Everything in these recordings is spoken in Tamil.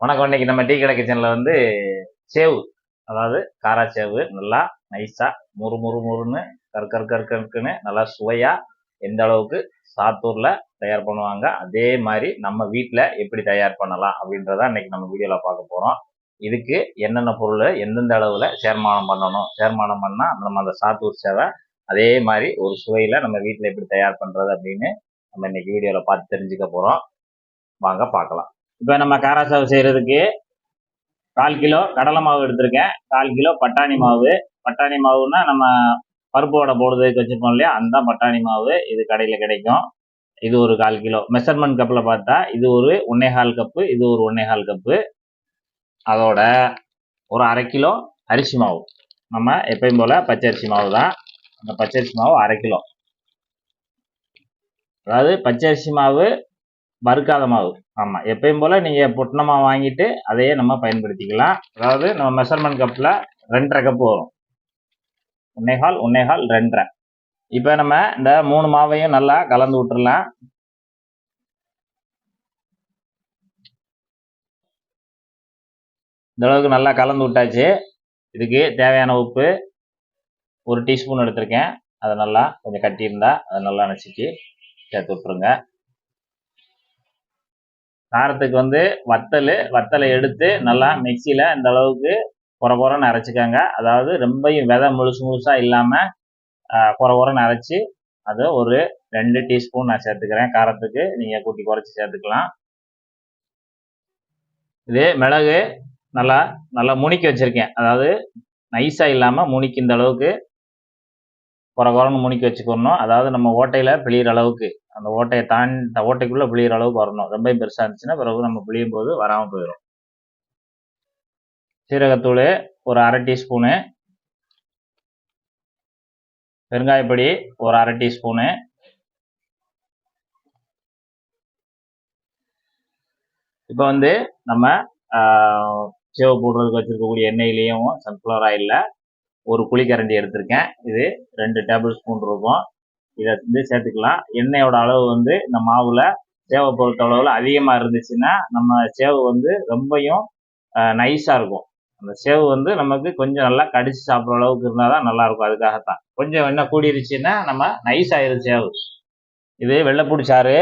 வணக்கம். இன்னைக்கு நம்ம டீ கடை கிச்சனில் வந்து சேவு. அதாவது காரா சேவு. நல்லா நைஸாக முறு முறு முறுன்னு கரு கரு கரு கருக்குன்னு நல்லா சுவையாக எந்த அளவுக்கு சாத்தூரில் தயார் பண்ணுவாங்க அதே மாதிரி நம்ம வீட்டில் எப்படி தயார் பண்ணலாம் அப்படின்றத இன்னைக்கு நம்ம வீடியோவில் பார்க்க போகிறோம் இதுக்கு என்னென்ன பொருள் எந்தெந்த அளவில் சேர்மானம் பண்ணணும்? சேர்மானம் பண்ணால் நம்ம அந்த சாத்தூர் சேவை அதே மாதிரி ஒரு சுவையில் நம்ம வீட்டில் எப்படி தயார் பண்ணுறது அப்படின்னு நம்ம இன்னைக்கு வீடியோவில் பார்த்து தெரிஞ்சுக்க போகிறோம் வாங்க பார்க்கலாம். இப்போ நம்ம காராசாவு செய்கிறதுக்கு கால் கிலோ கடலை மாவு எடுத்திருக்கேன். கால் கிலோ பட்டாணி மாவு. பட்டாணி மாவுன்னா நம்ம பருப்பு வடை போடுறதுக்கு வச்சுருப்போம் இல்லையா? அந்த பட்டாணி மாவு. இது கடையில் கிடைக்கும். இது ஒரு கால் கிலோ. மெஷர்மெண்ட் கப்பில் பார்த்தா இது ஒரு ஒன்னே கால் கப்பு இது ஒரு ஒன்னே கால் கப்பு அதோட ஒரு அரை கிலோ அரிசி மாவு. நம்ம எப்பயும் போல் பச்சரிசி மாவு தான். அந்த பச்சரிசி மாவு அரை கிலோ. அதாவது பச்சரிசி மாவு வறுக்காத மாவு. ஆமாம் எப்பயும் போல் நீங்கள் புட்டின வாங்கிட்டு அதையே நம்ம பயன்படுத்திக்கலாம். அதாவது நம்ம மெஷர்மெண்ட் கப்பில் ரெண்டரை கப்பு வரும். ஒன்னேகால் ஒன்னேகால் ரெண்டரை. இப்போ நம்ம இந்த மூணு மாவையும் நல்லா கலந்து விட்டுறலாம். இந்த அளவுக்கு நல்லா கலந்து விட்டாச்சு. இதுக்கு தேவையான உப்பு ஒரு டீஸ்பூன் எடுத்திருக்கேன். அதை நல்லா கொஞ்சம் கட்டியிருந்தா அதை நல்லா நசுக்கி சேர்த்து விட்ருங்க காரத்துக்கு வந்து வத்தல் வத்தலை எடுத்து நல்லா மிக்சியில் இந்த அளவுக்கு குறை குறைன்னு அரைச்சிக்கோங்க. அதாவது ரொம்பையும் விதை முழுசு முழுசாக இல்லாமல் குறை குறைன்னு அரைச்சி அதை ஒரு ரெண்டு டீஸ்பூன் நான் சேர்த்துக்கிறேன். காரத்துக்கு நீங்கள் கூட்டி குறைச்சி சேர்த்துக்கலாம். இது மிளகு நல்லா நல்லா முனிக்கி வச்சுருக்கேன். அதாவது நைஸாக இல்லாமல் முனிக்கு இந்த அளவுக்கு குறை குறைன்னு முனிக்கி வச்சுக்கணும். அதாவது நம்ம ஓட்டையில் பிழியிற அளவுக்கு. அந்த ஓட்டையை தாண்டி ஓட்டைக்குள்ளே புளியிற அளவுக்கு வரணும். ரொம்ப பெருசாக இருந்துச்சுன்னா பிறகு நம்ம புளியும் போது வராமல் போயிடும் சீரகத்தூள் ஒரு அரை டீஸ்பூனு. பெருங்காயப்பொடி ஒரு அரை டீஸ்பூனு. இப்போ வந்து நம்ம சேவை போடுறதுக்கு வச்சுருக்கக்கூடிய எண்ணெயிலையும் சன்ஃப்ளவர் ஆயிலில் ஒரு குழிக்கரண்டி எடுத்திருக்கேன். இது ரெண்டு டேபிள் ஸ்பூன் இருக்கும். இதை வந்து சேர்த்துக்கலாம். எண்ணெயோட அளவு வந்து இந்த மாவில் சேவை பொறுத்த அளவில் அதிகமாக இருந்துச்சுன்னா நம்ம சேவு வந்து ரொம்பையும் நைஸாக இருக்கும். அந்த சேவு வந்து நமக்கு கொஞ்சம் நல்லா கடிச்சு சாப்பிட்ற அளவுக்கு இருந்தால் தான் நல்லாயிருக்கும் அதுக்காகத்தான். கொஞ்சம் என்ன கூடிருச்சுன்னா நம்ம நைஸ் ஆயிரும் சேவு. இது வெள்ளைப்பூடி சாறு.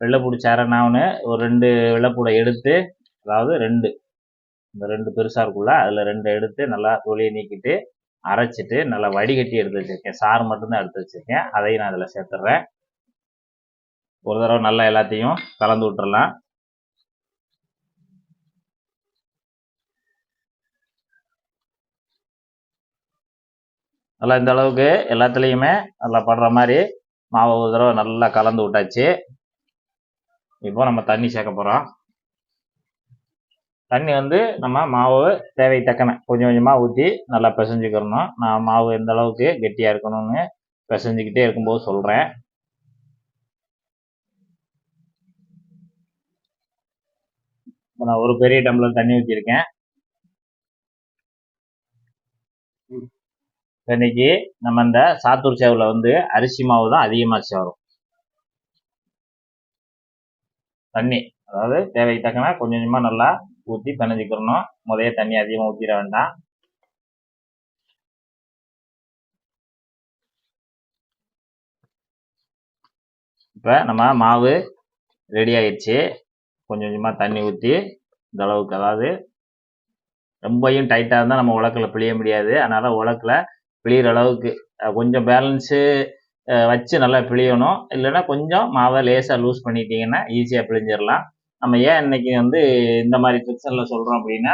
வெள்ளைப்பூடி சாறை நான் ஒரு ரெண்டு வெள்ளைப்பூடை எடுத்து அதாவது ரெண்டு. இந்த ரெண்டு பெருசாக இருக்குல்ல அதில் ரெண்டு எடுத்து நல்லா தொலியை நீக்கிட்டு அரைச்சிட்டு நல்லா வடிகட்டி எடுத்து வச்சுருக்கேன். சாறு மட்டும்தான் எடுத்து வச்சுருக்கேன். அதையும் நான் அதில் சேர்த்துட்றேன். ஒரு தடவை நல்லா எல்லாத்தையும் கலந்து விட்டுறலாம். நல்லா இந்த அளவுக்கு எல்லாத்துலேயுமே நல்லா படுற மாதிரி மாவை ஒரு தடவை நல்லா கலந்து விட்டாச்சு. இப்போ நம்ம தண்ணி சேர்க்க போகிறோம் தண்ணி வந்து நம்ம மாவு தேவை தக்கன கொஞ்சம் கொஞ்சமாக ஊற்றி நல்லா பிசைஞ்சுக்கிறணும். நான் மாவு எந்த அளவுக்கு கெட்டியாக இருக்கணும்னு பிசைஞ்சிக்கிட்டே இருக்கும்போது சொல்கிறேன் நான் ஒரு பெரிய டம்ளர் தண்ணி ஊற்றிருக்கேன் இன்னைக்கு நம்ம இந்த சாத்தூர் சேவில் வந்து அரிசி மாவு தான் அதிகமாக சேரும். தண்ணி அதாவது தேவைக்கு தக்கன கொஞ்சம் கொஞ்சமாக நல்லா ஊற்றி பிணைஞ்சிக்கிறணும் முதல்ல தண்ணி அதிகமாக ஊற்றிட வேண்டாம். இப்போ நம்ம மாவு ரெடி ஆயிடுச்சு. கொஞ்சம் கொஞ்சமாக தண்ணி ஊற்றி இந்த அளவுக்கு அதாவது ரொம்பையும் டைட்டாக இருந்தால் நம்ம உலக்கில் பிழிய முடியாது. அதனால் உலக்கில் பிழியிற அளவுக்கு கொஞ்சம் பேலன்ஸு வச்சு நல்லா பிழியணும். இல்லைன்னா கொஞ்சம் மாவை லேசாக லூஸ் பண்ணிட்டீங்கன்னா ஈஸியாக பிழிஞ்சிடலாம் நம்ம ஏன் இன்னைக்கு வந்து இந்த மாதிரி பிக்சரில் சொல்கிறோம் அப்படின்னா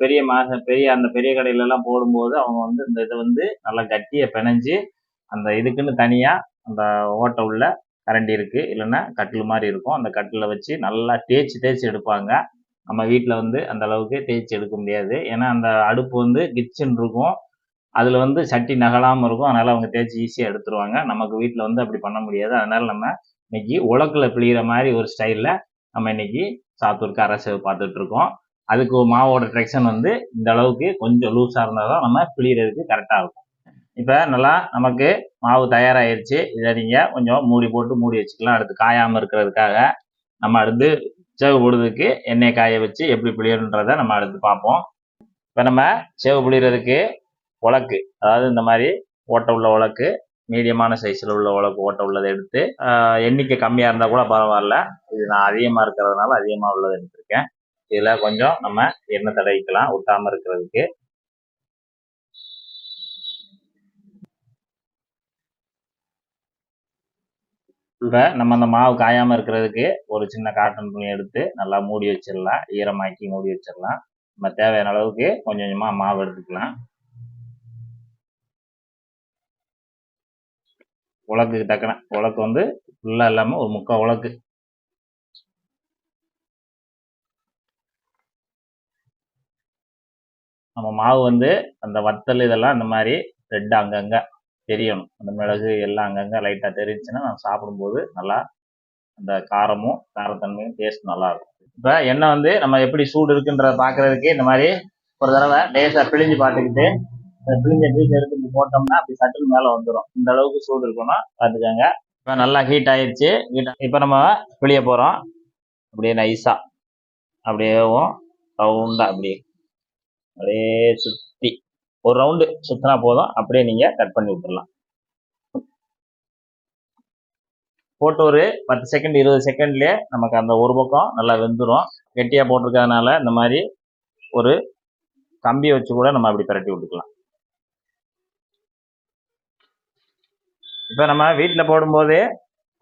பெரிய மாச பெரிய அந்த பெரிய கடையிலலாம் போடும்போது அவங்க வந்து இந்த இதை வந்து நல்லா கட்டியை பிணைஞ்சு அந்த இதுக்குன்னு தனியாக அந்த ஓட்டை உள்ள கரண்டி இருக்குது இல்லைன்னா கட்டில் மாதிரி இருக்கும். அந்த கட்டில் வச்சு நல்லா தேய்ச்சி தேய்ச்சி எடுப்பாங்க. நம்ம வீட்டில் வந்து அந்த அளவுக்கு தேய்ச்சி எடுக்க முடியாது. ஏன்னா அந்த அடுப்பு வந்து கிச்சன் இருக்கும். அதில் வந்து சட்டி நகலாமல் இருக்கும். அதனால் அவங்க தேய்ச்சி ஈஸியாக எடுத்துருவாங்க. நமக்கு வீட்டில் வந்து அப்படி பண்ண முடியாது. அதனால் நம்ம இன்னைக்கு உலக்கில் பிழிகிற மாதிரி ஒரு ஸ்டைலில் நம்ம இன்னைக்கு சாத்தூர் அரசு பார்த்துட்டு இருக்கோம் அதுக்கு மாவோட ட்ரெக்ஷன் வந்து இந்த அளவுக்கு கொஞ்சம் லூஸாக இருந்தால் தான் நம்ம பிழிகிறதுக்கு கரெக்டாக இருக்கும். இப்போ நல்லா நமக்கு மாவு தயாராகிருச்சு இதை நீங்கள் கொஞ்சம் மூடி போட்டு மூடி வச்சுக்கலாம். அடுத்து காயாமல் இருக்கிறதுக்காக நம்ம அடுத்து சேவு போடுறதுக்கு எண்ணெய் காய வச்சு எப்படி பிழியணுன்றத நம்ம அடுத்து பார்ப்போம். இப்போ நம்ம சேவு பிழிகிறதுக்கு உலக்கு அதாவது இந்த மாதிரி ஓட்டை உள்ள உலக்கு மீடியமான சைஸில் உள்ள உழவு ஓட்டை உள்ளதை எடுத்து எண்ணிக்கை கம்மியாக இருந்தால் கூட பரவாயில்ல. இது நான் அதிகமாக இருக்கிறதுனால அதிகமாக உள்ளதை எடுத்திருக்கேன். இதில் கொஞ்சம் நம்ம எண்ணெய் தடவிக்கலாம் ஒட்டாமல் இருக்கிறதுக்கு. இப்போ நம்ம அந்த மாவு காயாமல் இருக்கிறதுக்கு ஒரு சின்ன காட்டன் துணி எடுத்து நல்லா மூடி வச்சிடலாம். ஈரமாக்கி மூடி வச்சிடலாம். நம்ம தேவையான அளவுக்கு கொஞ்சம் கொஞ்சமாக மாவு எடுத்துக்கலாம். உலக்குக்கு டக்குன. உலக்கு வந்து ஃபுல்லாக இல்லாமல் ஒரு முக்கால் உலக்கு. நம்ம மாவு வந்து அந்த வத்தல் இதெல்லாம் இந்த மாதிரி ரெட் அங்கங்கே தெரியணும். அந்த மிளகு எல்லாம் அங்கங்கே லைட்டாக தெரிஞ்சுன்னா நம்ம சாப்பிடும்போது நல்லா அந்த காரமும் காரத்தன்மையும் டேஸ்ட் நல்லாயிருக்கும். இப்போ எண்ணெய் வந்து நம்ம எப்படி சூடு இருக்குன்றத பார்க்குறதுக்கு இந்த மாதிரி ஒரு தடவை லேசாக பிழிஞ்சு பார்த்துக்கிட்டு பிழிஞ்ச பீஸ் எடுத்து போட்டோம்னா அப்படி சட்டில் மேலே வந்துடும் இந்த அளவுக்கு சூடு இருக்கணும். பார்த்துக்கோங்க இப்போ நல்லா ஹீட் ஆயிடுச்சு ஹீட் இப்போ நம்ம வெளியே போகிறோம் அப்படியே நைஸாக அப்படியேவும் ரவுண்டாக அப்படியே. அப்படியே சுற்றி ஒரு ரவுண்டு சுற்றினா போதும். அப்படியே நீங்கள் கட் பண்ணி விட்டுடலாம் போட்டு ஒரு பத்து செகண்ட் இருபது செகண்ட்லேயே நமக்கு அந்த ஒரு பக்கம் நல்லா வெந்துடும் கெட்டியாக போட்டிருக்கறதுனால இந்த மாதிரி ஒரு கம்பியை வச்சு கூட நம்ம அப்படி பரட்டி விட்டுக்கலாம். இப்போ நம்ம வீட்டில் போடும்போதே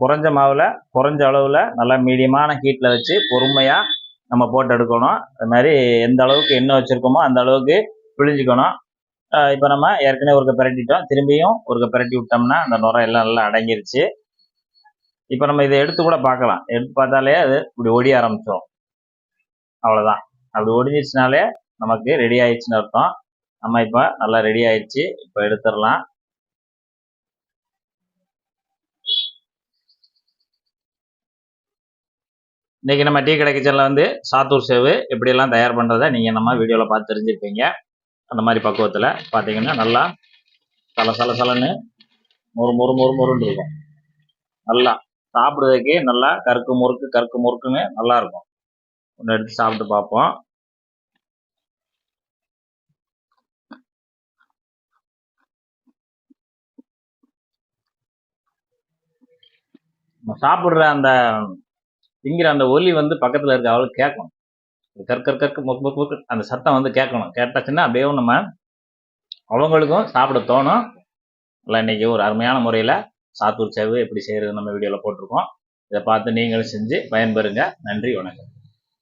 குறைஞ்ச மாவில் குறைஞ்ச அளவில் நல்லா மீடியமான ஹீட்டில் வச்சு பொறுமையாக நம்ம போட்டு எடுக்கணும். அது மாதிரி எந்த அளவுக்கு எண்ணெய் வச்சுருக்கோமோ அந்த அளவுக்கு பிழிஞ்சுக்கணும். இப்போ நம்ம ஏற்கனவே ஒருக்க பிரட்டிட்டோம். திரும்பியும் ஒருக்க பிரட்டி விட்டோம்னா அந்த நுரை எல்லாம் நல்லா அடங்கிருச்சு. இப்போ நம்ம இதை எடுத்து கூட பார்க்கலாம். எடுத்து பார்த்தாலே அது இப்படி ஒடிய ஆரம்பிச்சிடும் அவ்வளோதான் அப்படி ஒடிஞ்சிச்சுனாலே நமக்கு ரெடி ஆயிடுச்சுன்னு அர்த்தம். நம்ம இப்போ நல்லா ரெடி ஆயிடுச்சு. இப்போ எடுத்துடலாம். இன்றைக்கி நம்ம டீ கடை கிச்சனில் வந்து சாத்தூர் சேவு எப்படியெல்லாம் தயார் பண்ணுறதை நீங்கள் நம்ம வீடியோவில் பார்த்து தெரிஞ்சுருப்பீங்க அந்த மாதிரி பக்குவத்தில் பார்த்தீங்கன்னா நல்லா சல சல சலன்னு மொறு மொறு மொறு மொறுன்னு இருக்கும். நல்லா சாப்பிட்றதுக்கே நல்லா கருக்கு முறுக்கு கருக்கு முறுக்குன்னு நல்லா இருக்கும். ஒன்று எடுத்து சாப்பிட்டு பார்ப்போம். நம்ம சாப்பிட்ற அந்த திங்கிற அந்த ஒலி வந்து பக்கத்தில் இருக்க அவளுக்கு கேட்கணும். கற்கர் கற்க முக்கு முக்கு முக்கு அந்த சத்தம் வந்து கேட்கணும். கேட்டாச்சுன்னா அப்படியே நம்ம அவங்களுக்கும் சாப்பிட தோணும். இல்லை இன்னைக்கு ஒரு அருமையான முறையில் சாத்தூர் சேவு எப்படி செய்கிறது நம்ம வீடியோவில் போட்டிருக்கோம். இதை பார்த்து நீங்களும் செஞ்சு பயன்பெறுங்க. நன்றி வணக்கம்.